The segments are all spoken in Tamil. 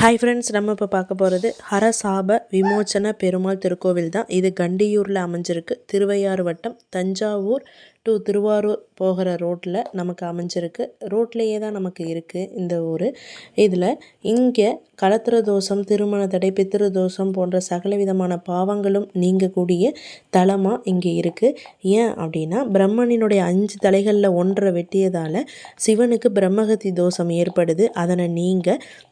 ஹாய் ஃப்ரெண்ட்ஸ் நம்ம இப்போ பார்க்க போகிறது ஹரசாப விமோச்சன பெருமாள் திருக்கோவில் தான் இது கண்டியூரில் அமைஞ்சிருக்கு. திருவையாறு வட்டம் தஞ்சாவூர் டு திருவாரூர் போகிற ரோட்டில் நமக்கு அமைஞ்சிருக்கு. ரோட்லேயே தான் நமக்கு இருக்குது இந்த ஊர். இதில் இங்கே களத்திர தோஷம் திருமண தடை பித்திரு தோஷம் போன்ற சகல விதமான பாவங்களும் நீங்கக்கூடிய தலமாக இங்கே இருக்குது ஏன் அப்படின்னா பிரம்மனினுடைய அஞ்சு தலைகளில் ஒன்றை வெட்டியதால் சிவனுக்கு பிரம்மகத்தி தோஷம் ஏற்படுது. அதனை நீங்க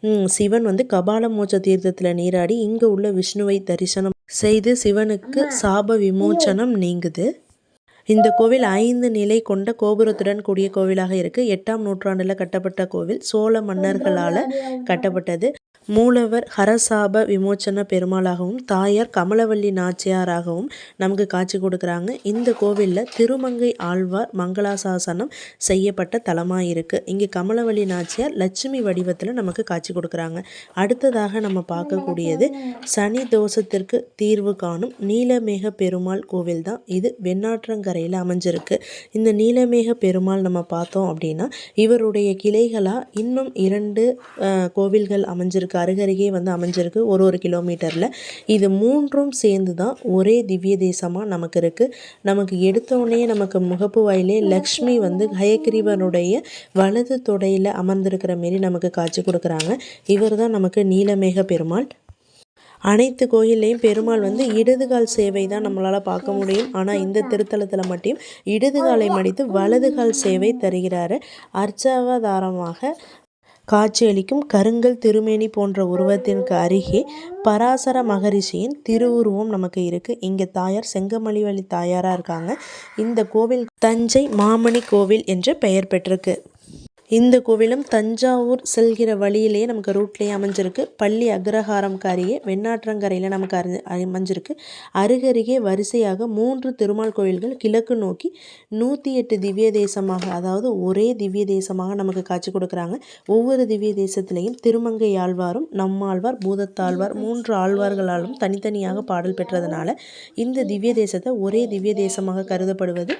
ம், சிவன் வந்து கபால மோட்ச தீர்த்தத்தில் நீராடி இங்கே உள்ள விஷ்ணுவை தரிசனம் செய்து சிவனுக்கு சாப விமோச்சனம் நீங்குது. இந்த கோவில் ஐந்து நிலை கொண்ட கோபுரத்துடன் கூடிய கோவிலாக இருக்கு. எட்டாம் நூற்றாண்டில் கட்டப்பட்ட கோவில் சோழ மன்னர்களால் கட்டப்பட்டது. மூலவர் ஹரசாப விமோச்சன பெருமாளாகவும் தாயார் கமலவல்லி நாச்சியாராகவும் நமக்கு காட்சி கொடுக்குறாங்க. இந்த கோவிலில் திருமங்கை ஆழ்வார் மங்களாசாசனம் செய்யப்பட்ட தலமாக இருக்குது இங்கே கமலவல்லி நாச்சியார் லட்சுமி வடிவத்தில் நமக்கு காட்சி கொடுக்குறாங்க. அடுத்ததாக நம்ம பார்க்கக்கூடியது சனி தோஷத்திற்கு தீர்வு காணும் நீலமேக பெருமாள் கோவில் தான். இது வெண்ணாற்றங்கரையில் அமைஞ்சிருக்கு. இந்த நீலமேக பெருமாள் நம்ம பார்த்தோம் அப்படின்னா இவருடைய கிளைகளாக இன்னும் இரண்டு கோவில்கள் அமைஞ்சிருக்கு அருகருகே வந்து அமைஞ்சிருக்கு ஒரு ஒரு கிலோமீட்டரில். இது மூன்றும் சேர்ந்து தான் ஒரே திவ்ய தேசமாக நமக்கு இருக்குது நமக்கு எடுத்த உடனே நமக்கு முகப்பு வாயிலே லக்ஷ்மி வந்து ஹயக்கிரீவனுடைய வலது தொடையில் அமர்ந்திருக்கிற மாரி நமக்கு காட்சி கொடுக்குறாங்க. இவர் தான் நமக்கு நீலமேக பெருமாள். அனைத்து கோயில்லையும் பெருமாள் வந்து இடதுகால் சேவை தான் நம்மளால் பார்க்க முடியும். ஆனால் இந்த திருத்தலத்தில் மட்டும் இடதுகாலை மடித்து வலதுகால் சேவை தருகிறாரு. அர்ச்சாவதாரமாக காட்சியளிக்கும் கருங்கல் திருமேனி போன்ற உருவத்திற்கு அருகே பராசர மகரிஷியின் திருவுருவம் நமக்கு இருக்குது இங்கே தாயார் செங்கமலிவழி தாயாராக இருக்காங்க. இந்த கோவில் தஞ்சை மாமணி கோவில் என்று பெயர் பெற்றிருக்கு. இந்த கோவிலும் தஞ்சாவூர் செல்கிற வழியிலேயே நமக்கு ரூட்லேயே அமைஞ்சிருக்கு. பள்ளி அக்ரஹாரம்க்கு அருகே வெண்ணாற்றங்கரையில் நமக்கு அறி அமைஞ்சிருக்கு. அருகருகே வரிசையாக மூன்று திருமால் கோவில்கள் கிழக்கு நோக்கி நூற்றி எட்டு திவ்ய தேசமாக அதாவது ஒரே திவ்ய தேசமாக நமக்கு காட்சி கொடுக்குறாங்க. ஒவ்வொரு திவ்ய தேசத்திலையும் திருமங்கை ஆழ்வாரும் நம்மாழ்வார் பூதத்தாழ்வார் மூன்று ஆழ்வார்களாலும் தனித்தனியாக பாடல் பெற்றதுனால இந்த திவ்ய தேசத்தை ஒரே திவ்ய தேசமாக கருதப்படுவது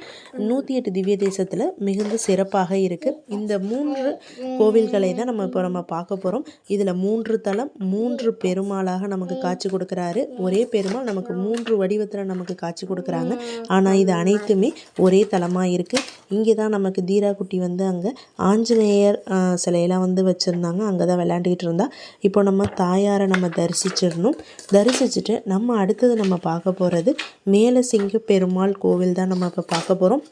நூற்றி எட்டு திவ்ய தேசத்தில் மிகுந்த சிறப்பாக இருக்குது இந்த மூன்று கோவில்களை தான் நம்ம இப்போ நம்ம பார்க்க போகிறோம் இதில் மூன்று தலம் மூன்று பெருமாளாக நமக்கு காட்சி கொடுக்குறாரு. ஒரே பெருமாள் நமக்கு மூன்று வடிவத்தில் நமக்கு காட்சி கொடுக்குறாங்க. ஆனால் இது அனைத்துமே ஒரே தலமாக இருக்குது இங்கே தான் நமக்கு தீராக்குட்டி வந்து அங்கே ஆஞ்சநேயர் சிலையெல்லாம் வந்து வச்சுருந்தாங்க. அங்கே தான் விளையாண்டுக்கிட்டு இருந்தா. இப்போ நம்ம தாயாரை நம்ம தரிசிச்சிடணும். தரிசிச்சுட்டு நம்ம அடுத்தது நம்ம பார்க்க போகிறது மேலசிங்க பெருமாள் கோவில் தான் நம்ம இப்போ பார்க்க போகிறோம்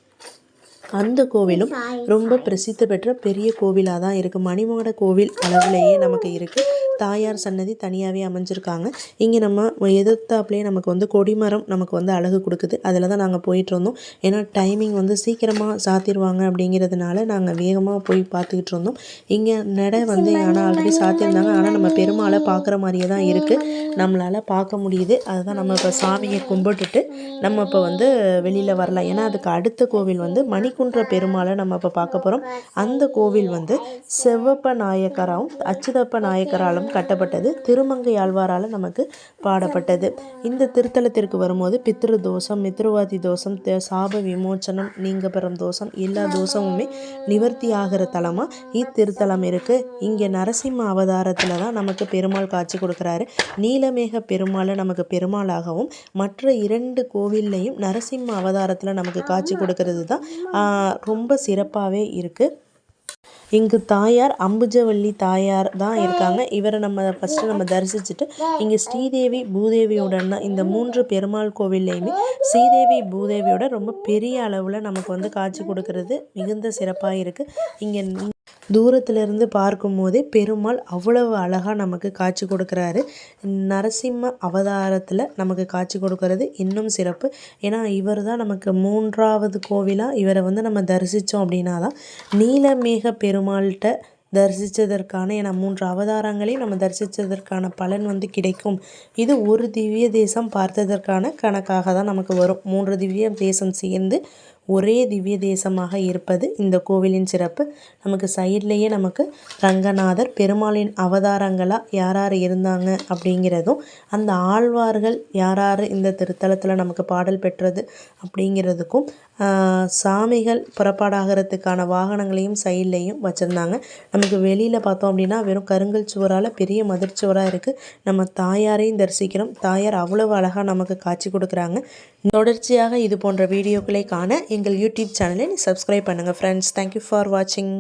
அந்த கோவிலும் ரொம்ப பிரசித்தி பெற்ற பெரிய கோவிலாக தான் இருக்குது மணிமாட கோவில் அளவுலேயே நமக்கு இருக்குது தாயார் சன்னதி தனியாகவே அமைஞ்சிருக்காங்க. இங்கே நம்ம எதிர்த்தாப்புலேயே நமக்கு வந்து கொடிமரம் நமக்கு வந்து அழகு கொடுக்குது. அதில் தான் நாங்கள் போயிட்டுருந்தோம் ஏன்னா டைமிங் வந்து சீக்கிரமாக சாத்திடுவாங்க அப்படிங்கிறதுனால நாங்கள் வேகமாக போய் பார்த்துக்கிட்டு இருந்தோம். இங்கே நடை வந்து ஆனால் ஆல்ரெடி சாத்தியிருந்தாங்க. ஆனால் நம்ம பெருமாளை பார்க்குற மாதிரியே தான் இருக்குது நம்மளால் பார்க்க முடியுது. அதுதான் நம்ம இப்போ சாமியை கும்பிட்டுட்டு நம்ம இப்போ வந்து வெளியில் வரலாம். ஏன்னா அதுக்கு அடுத்த கோவில் வந்து மணிக்கு வைகுன்ற பெருமாளை நம்ம இப்போ பார்க்க போகிறோம் அந்த கோவில் வந்து செவ்வப்ப நாயக்கராவும் அச்சுதப்ப நாயக்கராலும் கட்டப்பட்டது. திருமங்கை ஆழ்வாரால் நமக்கு பாடப்பட்டது. இந்த திருத்தலத்திற்கு வரும்போது பித்ரு தோஷம் மித்ருவாதி தோஷம் சாப விமோச்சனம் நீங்க பெறும் தோஷம் எல்லா தோஷமுமே நிவர்த்தி ஆகிற தலமாக இத்திருத்தலம் இருக்குது இங்கே நரசிம்ம அவதாரத்தில் தான் நமக்கு பெருமாள் காட்சி கொடுக்குறாரு. நீலமேக பெருமாளை நமக்கு பெருமாளாகவும் மற்ற இரண்டு கோவில்லையும் நரசிம்ம அவதாரத்தில் நமக்கு காட்சி கொடுக்கறது தான் ரொம்ப சிறப்பாகவே இருக்குது இங்கு தாயார் அம்புஜவல்லி தாயார் தான் இருக்காங்க. இவரை நம்ம ஃபஸ்ட்டு நம்ம தரிசிச்சுட்டு இங்கே ஸ்ரீதேவி பூதேவியுடன் தான் இந்த மூன்று பெருமாள் கோவில்லையுமே ஸ்ரீதேவி பூதேவியோட ரொம்ப பெரிய அளவில் நமக்கு வந்து காட்சி கொடுக்கறது மிகுந்த சிறப்பாக இருக்குது இங்கே தூரத்திலிருந்து பார்க்கும்போதே பெருமாள் அவ்வளவு அழகாக நமக்கு காட்சி கொடுக்குறாரு. நரசிம்ம அவதாரத்தில் நமக்கு காட்சி கொடுக்கறது இன்னும் சிறப்பு. ஏன்னா இவர் தான் நமக்கு மூன்றாவது கோவிலாக இவரை வந்து நம்ம தரிசித்தோம் அப்படின்னா தான் நீலமேக பெருமாள்கிட்ட தரிசித்ததற்கான ஏன்னா மூன்று அவதாரங்களையும் நம்ம தரிசித்ததற்கான பலன் வந்து கிடைக்கும். இது ஒரு திவ்ய தேசம் பார்த்ததற்கான கணக்காக தான் நமக்கு வரும். மூன்று திவ்ய தேசம் சேர்ந்து ஒரே திவ்ய தேசமாக இருப்பது இந்த கோவிலின் சிறப்பு. நமக்கு சைட்லேயே நமக்கு ரங்கநாதர் பெருமாளின் அவதாரங்களாக யார் யார் இருந்தாங்க அப்படிங்கிறதும் அந்த ஆழ்வார்கள் யார் யார் இந்த திருத்தலத்தில் நமக்கு பாடல் பெற்றது அப்படிங்கிறதுக்கும் சாமிகள் புறப்பாடாகிறதுக்கான வாகனங்களையும் சைட்லேயும் வச்சுருந்தாங்க. நமக்கு வெளியில் பார்த்தோம் அப்படின்னா வெறும் கருங்கல் சுவரால் பெரிய மதிர்ச்சுவராக இருக்குது நம்ம தாயாரையும் தரிசிக்கிறோம். தாயார் அவ்வளவு அழகாக நமக்கு காட்சி கொடுக்குறாங்க. தொடர்ச்சியாக இது போன்ற வீடியோக்களை காண எங்கள் யூடியூப் சேனலை சப்ஸ்கிரைப் பண்ணுங்கள் ஃப்ரெண்ட்ஸ் தேங்க்யூ ஃபார் வாட்சிங்